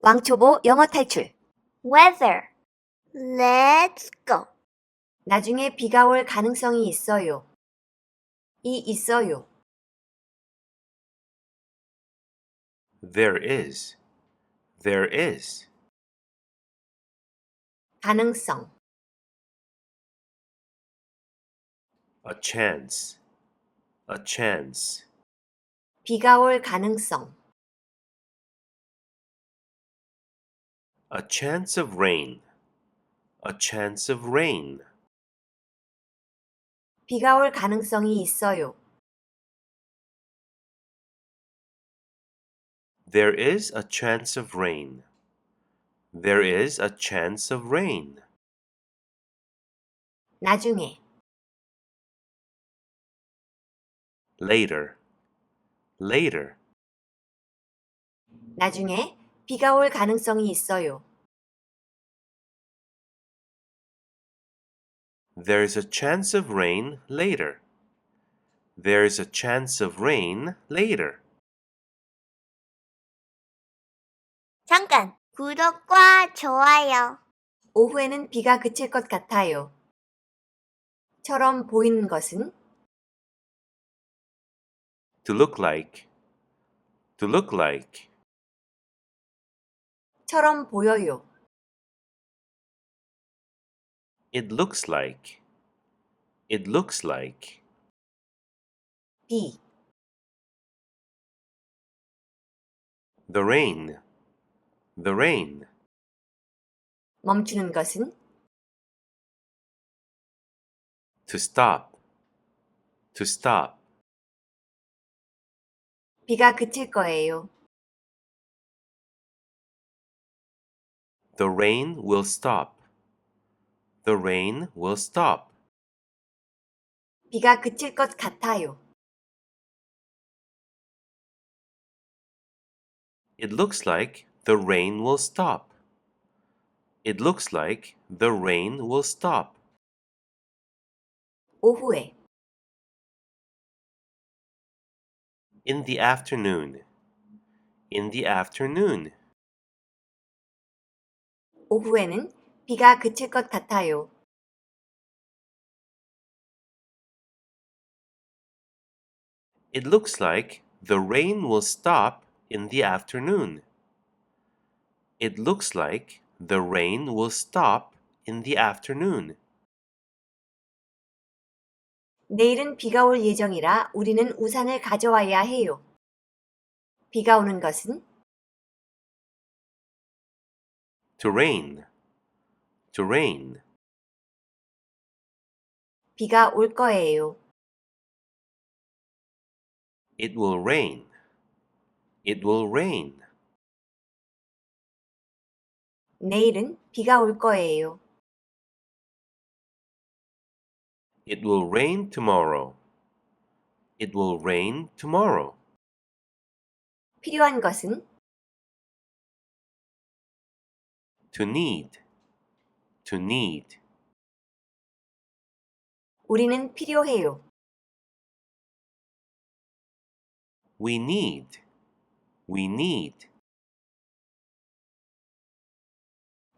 왕초보 영어 탈출. weather. Let's go. 나중에 비가 올 가능성이 있어요. 이 있어요. There is. There is. 가능성. A chance. A chance. 비가 올 가능성. A chance of rain. A chance of rain. 비가 올 가능성이 있어요. There is a chance of rain. There is a chance of rain. 나중에. Later. Later. 나중에 비가 올 가능성이 있어요. There's a chance of rain later. There's a chance of rain later. 잠깐. 구독과 좋아요. 오후에는 비가 그칠 것 같아요. 처럼 보이는 것은 To look like. To look like. 처럼 보여요. It looks like. It looks like. 비, The rain. The rain. 멈추는 것은 To stop. To stop. 비가 그칠 거예요. The rain will stop. The rain will stop. 비가 그칠 것 같아요. It looks like the rain will stop. It looks like the rain will stop. 오후에, In the afternoon. In the afternoon. 오후에는 비가 그칠 것 같아요. It looks like the rain will stop in the afternoon. It looks like the rain will stop in the afternoon. 내일은 비가 올 예정이라 우리는 우산을 가져와야 해요. 비가 오는 것은 To rain. To rain. 비가 올 거예요. It will rain. It will rain. 내일은 비가 올 거예요. It will rain tomorrow. It will rain tomorrow. 필요한 것은 To need. To need. 우리는 필요해요. We need. We need.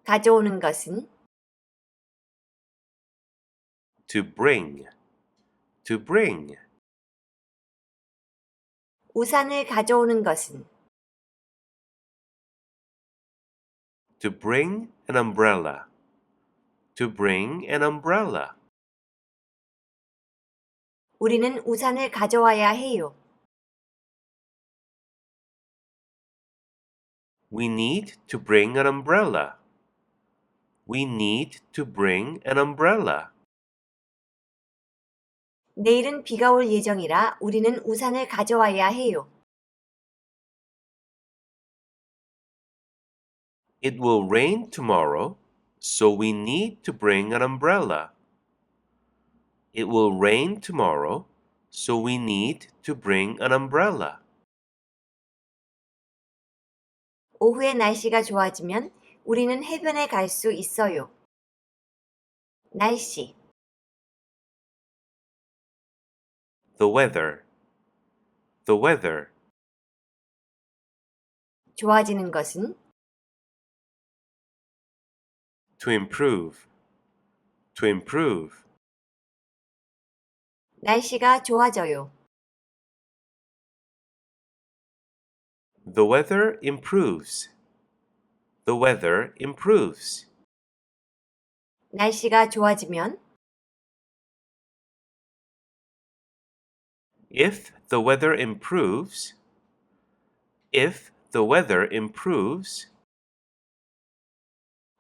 가져오는 것은 To bring. To bring. 우산을 가져오는 것은 To bring an umbrella. To bring an umbrella. 우리는 우산을 가져와야 해요. We need to bring an umbrella. We need to bring an umbrella. 내일은 비가 올 예정이라 우리는 우산을 가져와야 해요. It will rain tomorrow, so we need to bring an umbrella. It will rain tomorrow, so we need to bring an umbrella. 오후에 날씨가 좋아지면 우리는 해변에 갈 수 있어요. 날씨, The weather. The weather. 좋아지는 것은 To improve. To improve. 날씨가 좋아져요. The weather improves. The weather improves. 날씨가 좋아지면 If the weather improves, if the weather improves,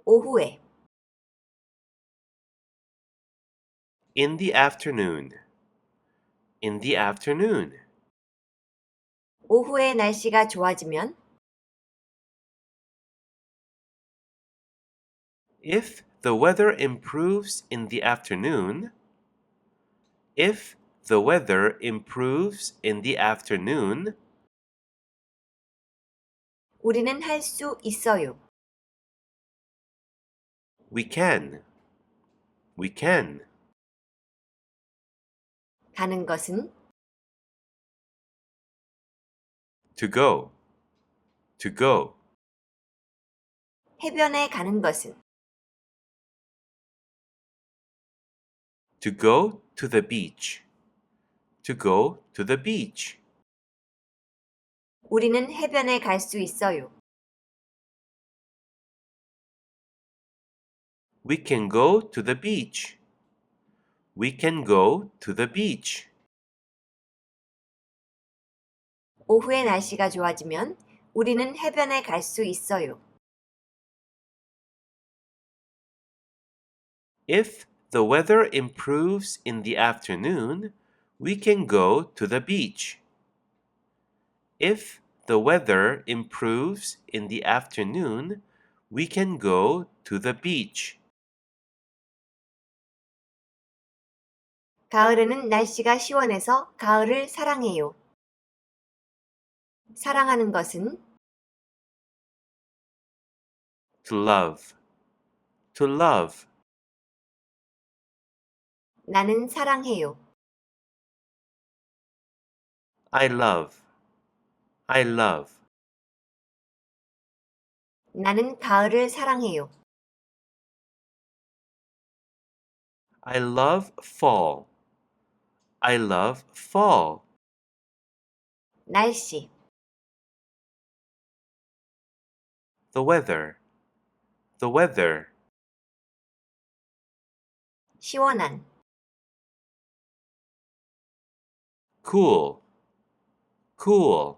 오후에 in the afternoon, in the afternoon, 오후에 날씨가 좋아지면 if the weather improves in the afternoon, if the weather improves in the afternoon, 우리는 할 수 있어요. we can, we can, 가는 것은 to go, to go, 해변에 가는 것은 to go to the beach, to go to the beach. 우리는 해변에 갈 수 있어요. We can go to the beach. We can go to the beach. 오후에 날씨가 좋아지면 우리는 해변에 갈 수 있어요. If the weather improves in the afternoon, we can go to the beach. If the weather improves in the afternoon, we can go to the beach. 가을에는 날씨가 시원해서 가을을 사랑해요. 사랑하는 것은 To love. To love. 나는 사랑해요. I love. I love. 나는 가을을 사랑해요. I love fall. I love fall. 날씨, The weather. The weather. 시원한, Cool. Cool.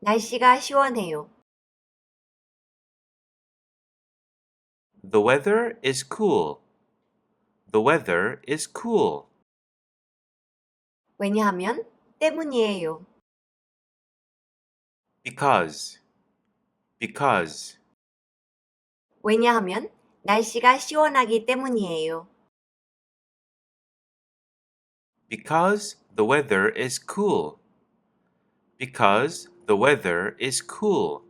날씨가 시원해요. The weather is cool. The weather is cool. 왜냐하면 때문이에요. Because. Because. 왜냐하면 날씨가 시원하기 때문이에요. Because the weather is cool. Because the weather is cool.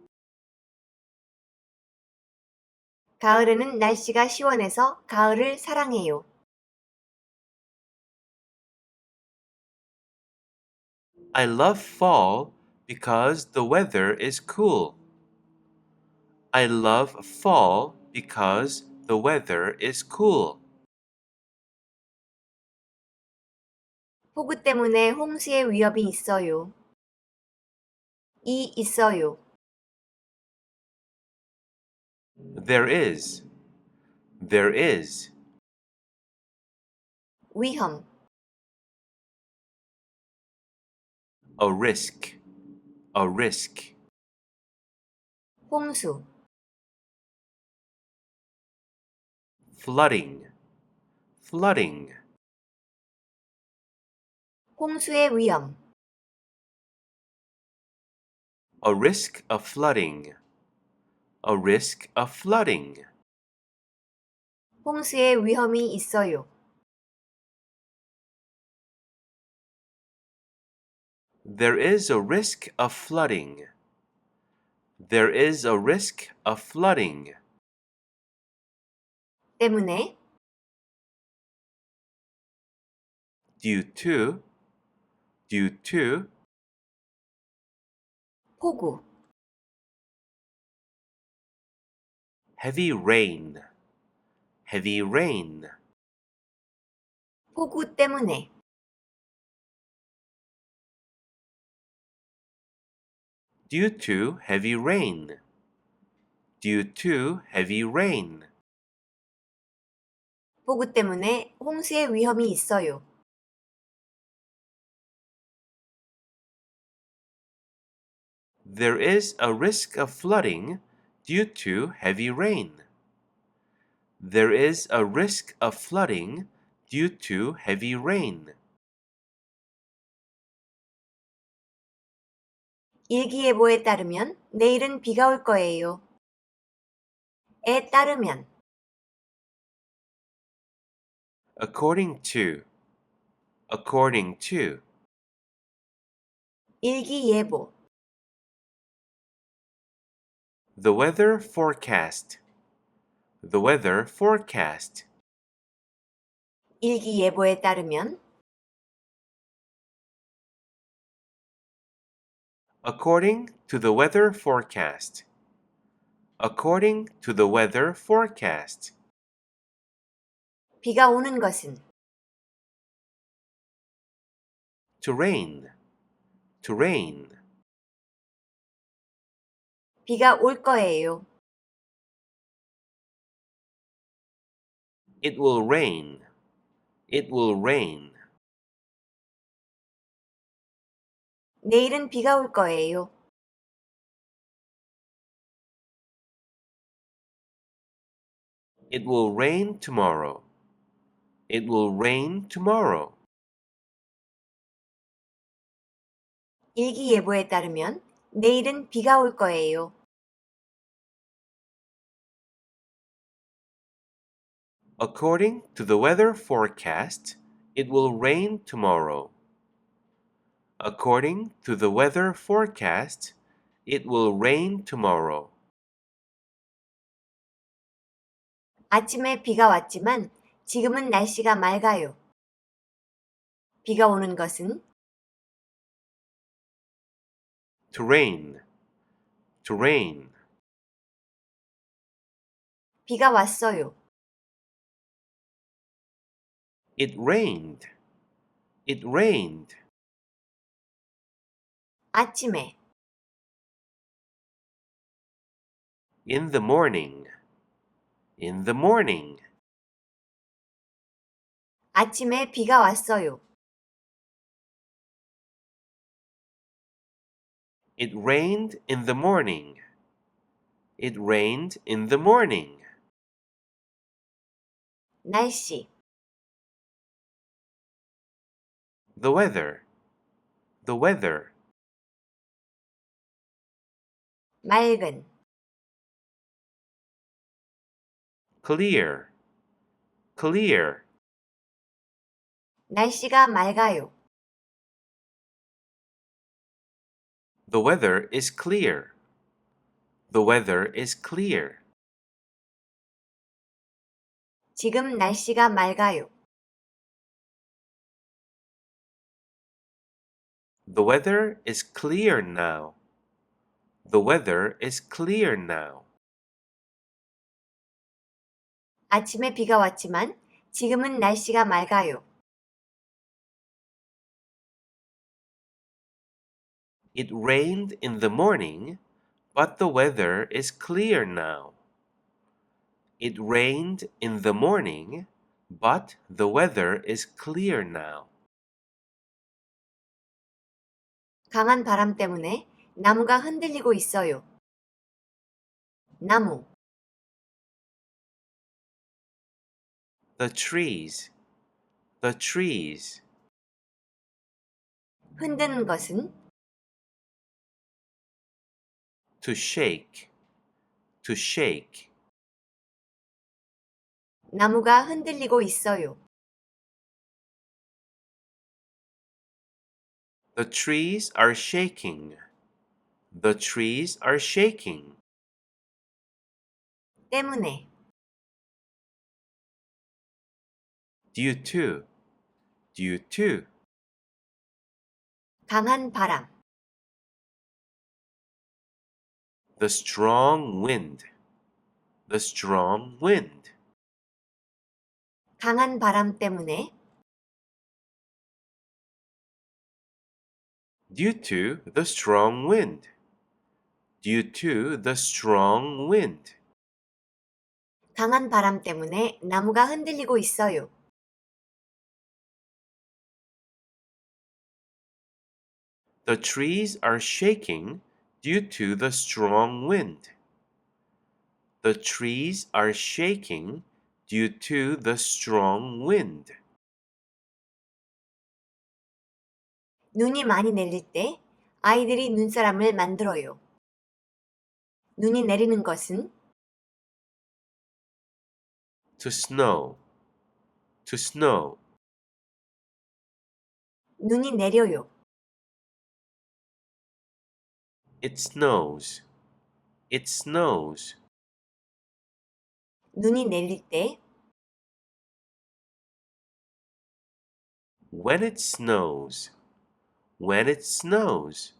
가을에는 날씨가 시원해서 가을을 사랑해요. I love fall because the weather is cool. I love fall because the weather is cool. 폭우 때문에 홍수의 위협이 있어요. 이 있어요. There is. There is. 위험, A risk. A risk. 홍수, Flooding. Flooding. 홍수의 위험, A risk of flooding. A risk of flooding. 홍수의 위험이 있어요. There is a risk of flooding. There is a risk of flooding. 때문에 Due to. Due to. 폭우, heavy rain, heavy rain. 폭우 때문에 Due to heavy rain, due to heavy rain. 폭우 때문에 홍수의 위험이 있어요. There is a risk of flooding due to heavy rain. There is a risk of flooding due to heavy rain. 일기예보에 따르면 내일은 비가 올 거예요. 에 따르면 According to, according to. 일기예보 The weather forecast. The weather forecast. 일기예보에 따르면 According to the weather forecast. According to the weather forecast. 비가 오는 것은 To rain. To rain. 비가 올 거예요. It will rain. It will rain. 내일은 비가 올 거예요. It will rain tomorrow. It will rain tomorrow. 일기예보에 따르면 내일은 비가 올 거예요. According to the weather forecast, it will rain tomorrow. According to the weather forecast, it will rain tomorrow. 아침에 비가 왔지만 지금은 날씨가 맑아요. 비가 오는 것은 To rain. To rain. 비가 왔어요. It rained. It rained. 아침에 In the morning. In the morning. 아침에 비가 왔어요. It rained in the morning. It rained in the morning. 날씨 The weather. The weather. 맑은 Clear. Clear. 날씨가 맑아요. The weather is clear. The weather is clear. 지금 날씨가 맑아요. The weather is clear now. The weather is clear now. 아침에 비가 왔지만 지금은 날씨가 맑아요. It rained in the morning, but the weather is clear now. It rained in the morning, but the weather is clear now. 강한 바람 때문에 나무가 흔들리고 있어요. 나무, The trees. The trees. 흔드는 것은 To shake. To shake. 나무가 흔들리고 있어요. The trees are shaking. The trees are shaking. 때문에 Due to. Due to. 강한 바람, The strong wind. the strong wind. 강한 바람 때문에 Due to the strong wind. Due to the strong wind. 강한 바람 때문에 나무가 흔들리고 있어요. The trees are shaking due to the strong wind. The trees are shaking due to the strong wind. 눈이 많이 내릴 때 아이들이 눈사람을 만들어요. 눈이 내리는 것은 To snow. To snow. 눈이 내려요. It snows. It snows. 눈이 내릴 때 When it snows. When it snows.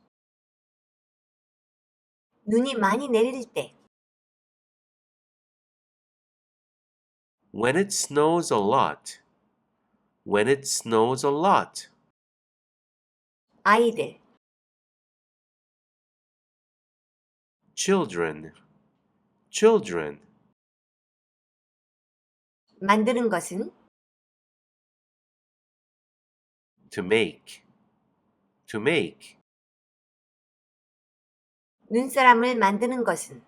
눈이 많이 내릴 때 When it snows a lot. When it snows a lot. 아이들 Children. Children. 만드는 것은 To make. To make. 눈사람을 만드는 것은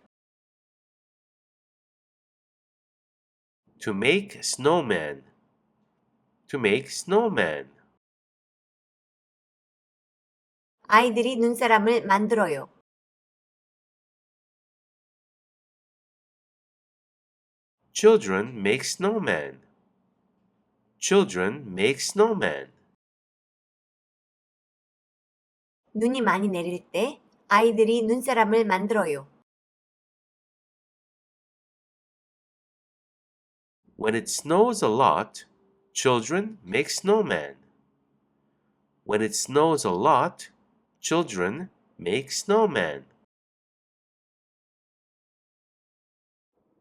To make snowman. To make snowman. 아이들이 눈사람을 만들어요. Children make snowman. Children make snowman. 눈이 많이 내릴 때 아이들이 눈사람을 만들어요. When it snows a lot, children make snowman. When it snows a lot, children make snowman.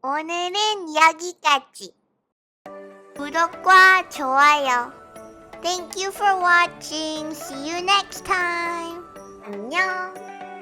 오늘은 여기까지. 구독과 좋아요. Thank you for watching. See you next time. 안녕.